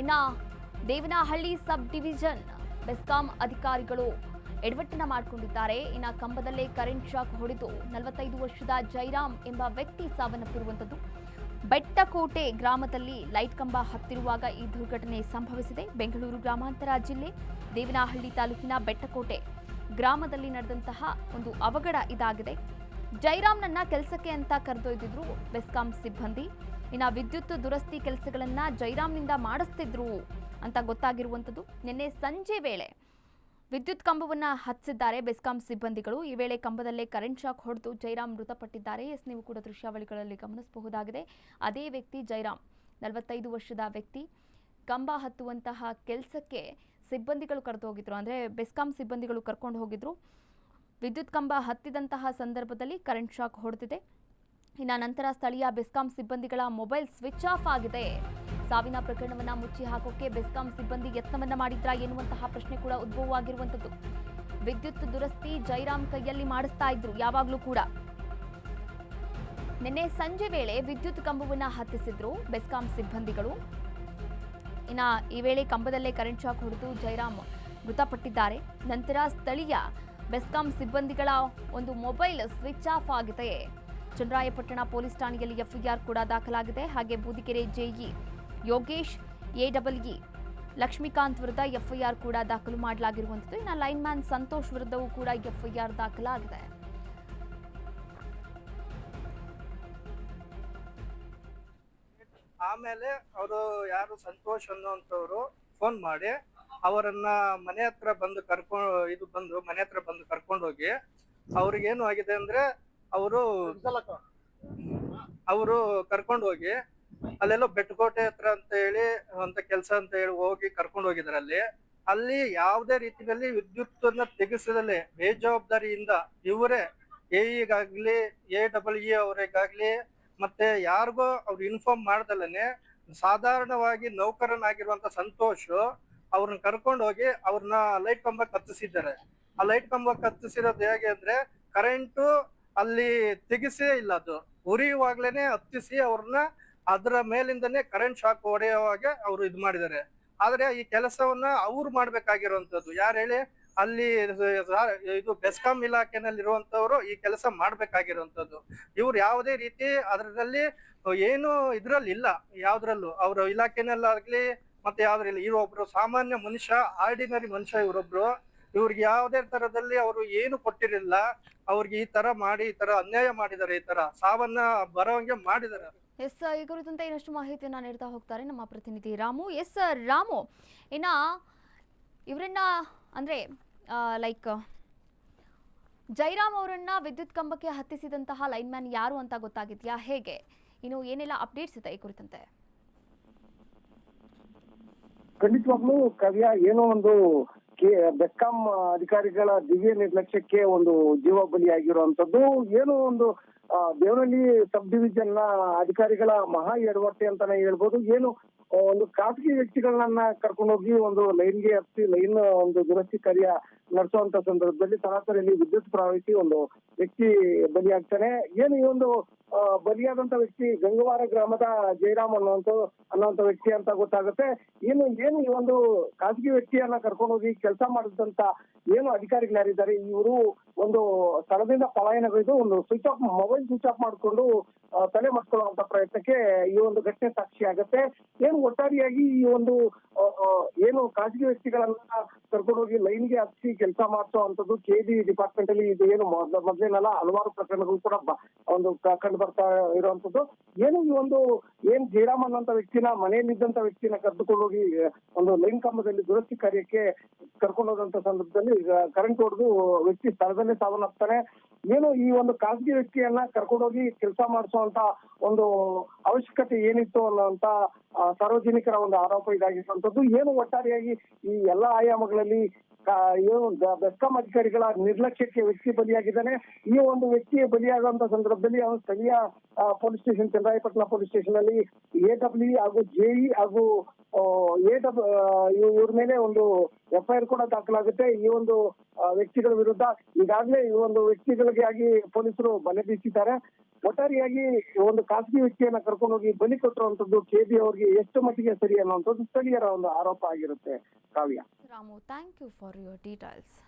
ಇನ್ನ Devanahalli sub division BESCOM ಅಧಿಕಾರಿಗಳು ಎಡವಟ್ಟನ ಮಾಡಿಕೊಂಡಿದ್ದಾರೆ. ಇನ್ನ ಕಂಬದಲ್ಲೇ ಕರೆಂಟ್ ಶಾಕ್ ಹೊಡೆದು ನಲವತ್ತೈದು ವರ್ಷದ ಜೈರಾಮ್ ಎಂಬ ವ್ಯಕ್ತಿ ಸಾವನ್ನಪ್ಪಿರುವಂಥದ್ದು. ಬೆಟ್ಟಕೋಟೆ ಗ್ರಾಮದಲ್ಲಿ ಲೈಟ್ ಕಂಬ ಹತ್ತಿರುವಾಗ ಈ ದುರ್ಘಟನೆ ಸಂಭವಿಸಿದೆ. ಬೆಂಗಳೂರು ಗ್ರಾಮಾಂತರ ಜಿಲ್ಲೆ ದೇವನಹಳ್ಳಿ ತಾಲೂಕಿನ ಬೆಟ್ಟಕೋಟೆ ಗ್ರಾಮದಲ್ಲಿ ನಡೆದಂತಹ ಒಂದು ಅವಘಡ ಇದಾಗಿದೆ. ಜೈರಾಮ್ನನ್ನ ಕೆಲಸಕ್ಕೆ ಅಂತ ಕರೆದೊಯ್ದಿದ್ರು ಬೆಸ್ಕಾಂ ಸಿಬ್ಬಂದಿ. ಇನ್ನ ವಿದ್ಯುತ್ ದುರಸ್ತಿ ಕೆಲಸಗಳನ್ನು ಜೈರಾಮ್ನಿಂದ ಮಾಡಿಸ್ತಿದ್ರು ಅಂತ ಗೊತ್ತಾಗಿರುವಂಥದ್ದು ನಿನ್ನೆ ಸಂಜೆ ವೇಳೆ. ವಿದ್ಯುತ್ ಕಂಬವನ್ನು ಹತ್ತಿಸಿದ್ದಾರೆ ಬೆಸ್ಕಾಂ ಸಿಬ್ಬಂದಿಗಳು. ಈ ವೇಳೆ ಕಂಬದಲ್ಲೇ ಕರೆಂಟ್ ಶಾಕ್ ಹೊಡೆದು ಜೈರಾಮ್ ಮೃತಪಟ್ಟಿದ್ದಾರೆ. ಎಸ್ ನೀವು ಕೂಡ ದೃಶ್ಯಾವಳಿಗಳಲ್ಲಿ ಗಮನಿಸಬಹುದಾಗಿದೆ. ಅದೇ ವ್ಯಕ್ತಿ ಜೈರಾಮ್, ನಲವತ್ತೈದು ವರ್ಷದ ವ್ಯಕ್ತಿ. ಕಂಬ ಹತ್ತುವಂತಹ ಕೆಲಸಕ್ಕೆ ಸಿಬ್ಬಂದಿಗಳು ಕರೆದು ಹೋಗಿದ್ರು ಅಂದರೆ ಬೆಸ್ಕಾಂ ಸಿಬ್ಬಂದಿಗಳು ಕರ್ಕೊಂಡು ಹೋಗಿದ್ರು. ವಿದ್ಯುತ್ ಕಂಬ ಹತ್ತಿದಂತಹ ಸಂದರ್ಭದಲ್ಲಿ ಕರೆಂಟ್ ಶಾಕ್ ಹೊಡೆದಿದೆ. ಇನ್ನು ನಂತರ ಸ್ಥಳೀಯ ಬೆಸ್ಕಾಂ ಸಿಬ್ಬಂದಿಗಳ ಮೊಬೈಲ್ ಸ್ವಿಚ್ ಆಫ್ ಆಗಿದೆ. ಸಾವಿನ ಪ್ರಕರಣವನ್ನ ಮುಚ್ಚಿ ಹಾಕೋಕೆ ಬೆಸ್ಕಾಂ ಸಿಬ್ಬಂದಿ ಯತ್ನವನ್ನ ಮಾಡಿದ್ರಾ ಎನ್ನುವಂತಹ ಪ್ರಶ್ನೆ ಕೂಡ ಉದ್ಭವವಾಗಿರುವಂಥದ್ದು. ವಿದ್ಯುತ್ ದುರಸ್ತಿ ಜೈರಾಮ್ ಕೈಯಲ್ಲಿ ಮಾಡಿಸ್ತಾ ಇದ್ರು, ಯಾವಾಗಲೂ ಕೂಡ. ನಿನ್ನೆ ಸಂಜೆ ವೇಳೆ ವಿದ್ಯುತ್ ಕಂಬವನ್ನ ಹತ್ತಿಸಿದ್ರು ಬೆಸ್ಕಾಂ ಸಿಬ್ಬಂದಿಗಳು. ಇನ್ನ ಈ ವೇಳೆ ಕಂಬದಲ್ಲೇ ಕರೆಂಟ್ ಶಾಕ್ ಹೊಡೆದು ಜೈರಾಮ್ ಮೃತಪಟ್ಟಿದ್ದಾರೆ. ನಂತರ ಸ್ಥಳೀಯ ಬೆಸ್ಕಾಂ ಸಿಬ್ಬಂದಿಗಳ ಒಂದು ಮೊಬೈಲ್ ಸ್ವಿಚ್ ಆಫ್ ಆಗಿದೆ. ಚನ್ನರಾಯಪಟ್ಟಣ ಪೊಲೀಸ್ ಠಾಣೆಯಲ್ಲಿ ಎಫ್ಐಆರ್ ಕೂಡ ದಾಖಲಾಗಿದೆ. ಹಾಗೆ ಬೂದಿಗೆರೆ ಜೆಇ ಯೋಗೇಶ್, ಎಡಬ್ಲ್ಇ ಲಕ್ಷ್ಮೀಕಾಂತ್ ವಿರುದ್ಧ ಎಫ್ಐಆರ್ ಕೂಡ ದಾಖಲು ಮಾಡಲಾಗಿರುವಂಥದ್ದು. ಇನ್ನು ಲೈನ್ ಮ್ಯಾನ್ ಸಂತೋಷ್ ವಿರುದ್ಧವೂ ಕೂಡ ಎಫ್ಐಆರ್ ದಾಖಲಾಗಿದೆ. ಆಮೇಲೆ ಅವರು ಯಾರು ಸಂತೋಷ್ ಅನ್ನುವಂಥವ್ರು ಫೋನ್ ಮಾಡಿ ಅವರನ್ನ ಮನೆ ಹತ್ರ ಬಂದು ಕರ್ಕೊಂಡು ಇದು ಬಂದು ಮನೆ ಹತ್ರ ಬಂದು ಕರ್ಕೊಂಡೋಗಿ ಅವ್ರಿಗೇನು ಆಗಿದೆ ಅಂದ್ರೆ ಅವರು ಅವರು ಕರ್ಕೊಂಡು ಹೋಗಿ ಅಲ್ಲೆಲ್ಲೋ ಬೆಟ್ಟಕೋಟೆ ಹತ್ರ ಅಂತ ಹೇಳಿ, ಅಂತ ಕೆಲಸ ಅಂತ ಹೇಳಿ ಹೋಗಿ ಕರ್ಕೊಂಡು ಹೋಗಿದ್ರು ಅಲ್ಲಿ ಅಲ್ಲಿ ಯಾವುದೇ ರೀತಿಯಲ್ಲಿ ವಿದ್ಯುತ್ ಅನ್ನ ತೆಗೆಸದಲ್ಲಿ ಬೇಜವಾಬ್ದಾರಿಯಿಂದ ಇವರೇ ಎಇಗಾಗ್ಲಿ ಎ ಡಬಲ್ ಇ ಅವರಿಗಾಗ್ಲಿ, ಮತ್ತೆ ಯಾರಿಗೂ ಅವ್ರು ಇನ್ಫಾರ್ಮ್ ಮಾಡ್ದಲ್ಲೇನೆ ಸಾಧಾರಣವಾಗಿ ನೌಕರನಾಗಿರುವಂತ ಸಂತೋಷ್ ಅವ್ರನ್ನ ಕರ್ಕೊಂಡು ಹೋಗಿ ಅವ್ರನ್ನ ಲೈಟ್ ಕಂಬ ಕತ್ತಿಸಿದ್ದಾರೆ ಆ ಲೈಟ್ ಕಂಬ ಕತ್ತಿಸಿರೋದು ಹೇಗೆ ಅಂದ್ರೆ ಕರೆಂಟು ಅಲ್ಲಿ ತೆಗಿಸೇ ಇಲ್ಲ ಅದು. ಉರಿಯುವಾಗ್ಲೇನೆ ಹತ್ತಿಸಿ ಅವ್ರನ್ನ ಅದರ ಮೇಲಿಂದನೇ ಕರೆಂಟ್ ಶಾಕ್ ಹೊಡೆಯುವಾಗ ಅವರು ಇದು ಮಾಡಿದ್ದಾರೆ. ಆದ್ರೆ ಈ ಕೆಲಸವನ್ನ ಅವ್ರು ಮಾಡ್ಬೇಕಾಗಿರುವಂತದ್ದು ಯಾರು ಹೇಳಿ? ಅಲ್ಲಿ ಇದು ಬೆಸ್ಕಾಂ ಇಲಾಖೆನಲ್ಲಿ ಇರುವಂತವ್ರು ಈ ಕೆಲಸ ಮಾಡ್ಬೇಕಾಗಿರುವಂತದ್ದು ಇವ್ರು ಯಾವುದೇ ರೀತಿ ಅದರಲ್ಲಿ ಏನು ಇದ್ರಲ್ಲಿ ಇಲ್ಲ ಯಾವ್ದ್ರಲ್ಲೂ. ಅವ್ರ ಇಲಾಖೆನಲ್ಲಾಗ್ಲಿ ಮತ್ತೆ ಯಾವ್ದ್ರಲ್ಲಿ ಇವ್ರೊಬ್ರು ಸಾಮಾನ್ಯ ಮನುಷ್ಯ ಆರ್ಡಿನರಿ ಮನುಷ್ಯ ಇವರೊಬ್ರು ಇವ್ರಿಗೆ ಯಾವುದೇ ತರದಲ್ಲಿ ಅವರು ಏನು ಕೊಟ್ಟಿರಲಿಲ್ಲ ಅವ್ರಿಗೆ ಈ ತರ ಮಾಡಿ ಈ ತರ ಅನ್ಯಾಯ ಮಾಡಿದ್ದಾರೆ ಈ ತರ ಸಾವನ್ನ ಬರೋಂಗೆ ಮಾಡಿದ್ದಾರೆ ಎಸ್ ಈ ಕುರಿತಂತೆ ಇನ್ನಷ್ಟು ಮಾಹಿತಿಯನ್ನ ನೀಡ್ತಾ ಹೋಗ್ತಾರೆ ನಮ್ಮ ಪ್ರತಿನಿಧಿ ರಾಮು. ಎಸ್ ರಾಮು ಇನ್ನ ಇವರನ್ನ ಅಂದ್ರೆ ಲೈಕ್ ಜೈರಾಮ್ ಅವರನ್ನ ವಿದ್ಯುತ್ ಕಂಬಕ್ಕೆ ಹತ್ತಿಸಿದಂತಹ ಲೈನ್ ಮ್ಯಾನ್ ಯಾರು ಅಂತ ಗೊತ್ತಾಗಿದ್ಯಾ? ಹೇಗೆ? ಇನ್ನು ಏನೆಲ್ಲ ಅಪ್ಡೇಟ್ಸ್ ಇದೆ ಈ ಕುರಿತಂತೆ? ಖಂಡಿತವಾಗ್ಲೂ ಕವ್ಯ ಏನೋ ಒಂದು ಕೆ ಬೆಸ್ಕಾಂ ಅಧಿಕಾರಿಗಳ ದಿವ್ಯ ನಿರ್ಲಕ್ಷ್ಯಕ್ಕೆ ಒಂದು ಜೀವ ಬಲಿಯಾಗಿರುವಂತದ್ದು ಏನೋ ಒಂದು ದೇವನಹಳ್ಳಿ ಸಬ್ ಡಿವಿಷನ್ನ ಅಧಿಕಾರಿಗಳ ಮಹಾ ಎಡವಟ್ಟೆ ಅಂತಾನೆ ಹೇಳ್ಬೋದು. ಏನು ಒಂದು ಖಾಸಗಿ ವ್ಯಕ್ತಿಗಳನ್ನ ಕರ್ಕೊಂಡೋಗಿ ಒಂದು ಲೈನ್ಗೆ ಹತ್ತಿ, ಲೈನ್ ಒಂದು ದುರಸ್ತಿ ಕಾರ್ಯ ನಡೆಸುವಂತ ಸಂದರ್ಭದಲ್ಲಿ ಸರಾಸರಿಯಲ್ಲಿ ವಿದ್ಯುತ್ ಪ್ರವಹಿಸಿ ಒಂದು ವ್ಯಕ್ತಿ ಬಲಿಯಾಗ್ತಾನೆ. ಏನು ಈ ಒಂದು ಬಲಿಯಾದಂತ ವ್ಯಕ್ತಿ ಗಂಗವಾರ ಗ್ರಾಮದ ಜಯರಾಮ್ ಅನ್ನುವಂತ ಅನ್ನುವಂತ ವ್ಯಕ್ತಿ ಅಂತ ಗೊತ್ತಾಗುತ್ತೆ. ಏನು ಏನು ಈ ಒಂದು ಖಾಸಗಿ ವ್ಯಕ್ತಿಯನ್ನ ಕರ್ಕೊಂಡೋಗಿ ಕೆಲಸ ಮಾಡಿದಂತ ಏನು ಅಧಿಕಾರಿಗಳು ಯಾರಿದ್ದಾರೆ? ಇವರು ಒಂದು ಸ್ಥಳದಿಂದ ಪಲಾಯನಗೈದು ಒಂದು switch off mobile switch off ಮಾಡಿಕೊಂಡು ತಲೆ ಮಟ್ಕೊಳ್ಳುವಂತ ಪ್ರಯತ್ನಕ್ಕೆ ಈ ಒಂದು ಘಟನೆ ಸಾಕ್ಷಿ ಆಗತ್ತೆ. ಏನು ಒಟ್ಟಾರಿಯಾಗಿ ಈ ಒಂದು ಏನು ಖಾಸಗಿ ವ್ಯಕ್ತಿಗಳನ್ನ ಕರ್ಕೊಂಡೋಗಿ ಲೈನ್ಗೆ ಹಚ್ಚಿ ಕೆಲಸ ಮಾಡಿಸುವಂತದ್ದು ಕೆ ಡಿ ಡಿಪಾರ್ಟ್ಮೆಂಟ್ ಅಲ್ಲಿ ಇದು ಏನು ಮೊದಲೇನಲ್ಲ ಹಲವಾರು ಪ್ರಕರಣಗಳು ಕೂಡ ಒಂದು ಕಂಡು ಬರ್ತಾ ಇರುವಂತದ್ದು ಏನು ಈ ಒಂದು, ಏನ್ ಜಯರಾಮ್ ಅಂತ ವ್ಯಕ್ತಿನ, ಮನೆಯಲ್ಲಿದ್ದಂತ ವ್ಯಕ್ತಿನ ಕರೆದುಕೊಂಡೋಗಿ ಒಂದು ಲೈನ್ ಕಂಬದಲ್ಲಿ ದುರಸ್ತಿ ಕಾರ್ಯಕ್ಕೆ ಕರ್ಕೊಂಡೋದಂತ ಸಂದರ್ಭದಲ್ಲಿ ಕರೆಂಟ್ ಹೊಡೆದು ವ್ಯಕ್ತಿ ಸ್ಥಳದಲ್ಲೇ ಸಾವನ್ನಪ್ತಾನೆ. ಏನು ಈ ಒಂದು ಖಾಸಗಿ ವ್ಯಕ್ತಿಯನ್ನ ಕರ್ಕೊಂಡೋಗಿ ಕೆಲಸ ಮಾಡಿಸುವಂತ ಒಂದು ಅವಶ್ಯಕತೆ ಏನಿತ್ತು ಅನ್ನುವಂತ ಸಾರ್ವಜನಿಕರ ಒಂದು ಆರೋಪ ಇದಾಗಿರುವಂತದ್ದು ಏನು ಒಟ್ಟಾರೆಯಾಗಿ ಈ ಎಲ್ಲಾ ಆಯಾಮಗಳಲ್ಲಿ ಏನು ಬೆಸ್ಕಾಂ ಅಧಿಕಾರಿಗಳ ನಿರ್ಲಕ್ಷ್ಯಕ್ಕೆ ವ್ಯಕ್ತಿ ಬಲಿಯಾಗಿದ್ದಾನೆ. ಈ ಒಂದು ವ್ಯಕ್ತಿಯ ಬಲಿಯಾಗುವಂತ ಸಂದರ್ಭದಲ್ಲಿ ಅವನು ಸ್ಥಳೀಯ police station, Chandrayapatna police station ಅಲ್ಲಿ ಎ ಡಬ್ಲ್ಯೂ ಹಾಗೂ ಜೆಇ ಹಾಗೂ ಏಟ ಇವ್ರ ಮೇಲೆ ಒಂದು ಎಫ್ಐಆರ್ ಕೂಡ ದಾಖಲಾಗುತ್ತೆ. ಈ ಒಂದು ವ್ಯಕ್ತಿಗಳ ವಿರುದ್ಧ ಈಗಾಗಲೇ ಈ ಒಂದು ವ್ಯಕ್ತಿಗಳಿಗಾಗಿ ಪೊಲೀಸರು ಬಲೆ ಬೀಸಿದ್ದಾರೆ. ಒಟ್ಟಾರೆಯಾಗಿ ಒಂದು ಖಾಸಗಿ ವ್ಯಕ್ತಿಯನ್ನ ಕರ್ಕೊಂಡು ಹೋಗಿ ಬಲಿ ಕೊಟ್ಟಿರುವಂತದ್ದು ಕೆಬಿ ಅವರಿಗೆ ಎಷ್ಟು ಮಟ್ಟಿಗೆ ಸರಿ ಅನ್ನುವಂಥದ್ದು ಸ್ಥಳೀಯರ ಒಂದು ಆರೋಪ ಆಗಿರುತ್ತೆ. Kavya. Ramu thank you for your details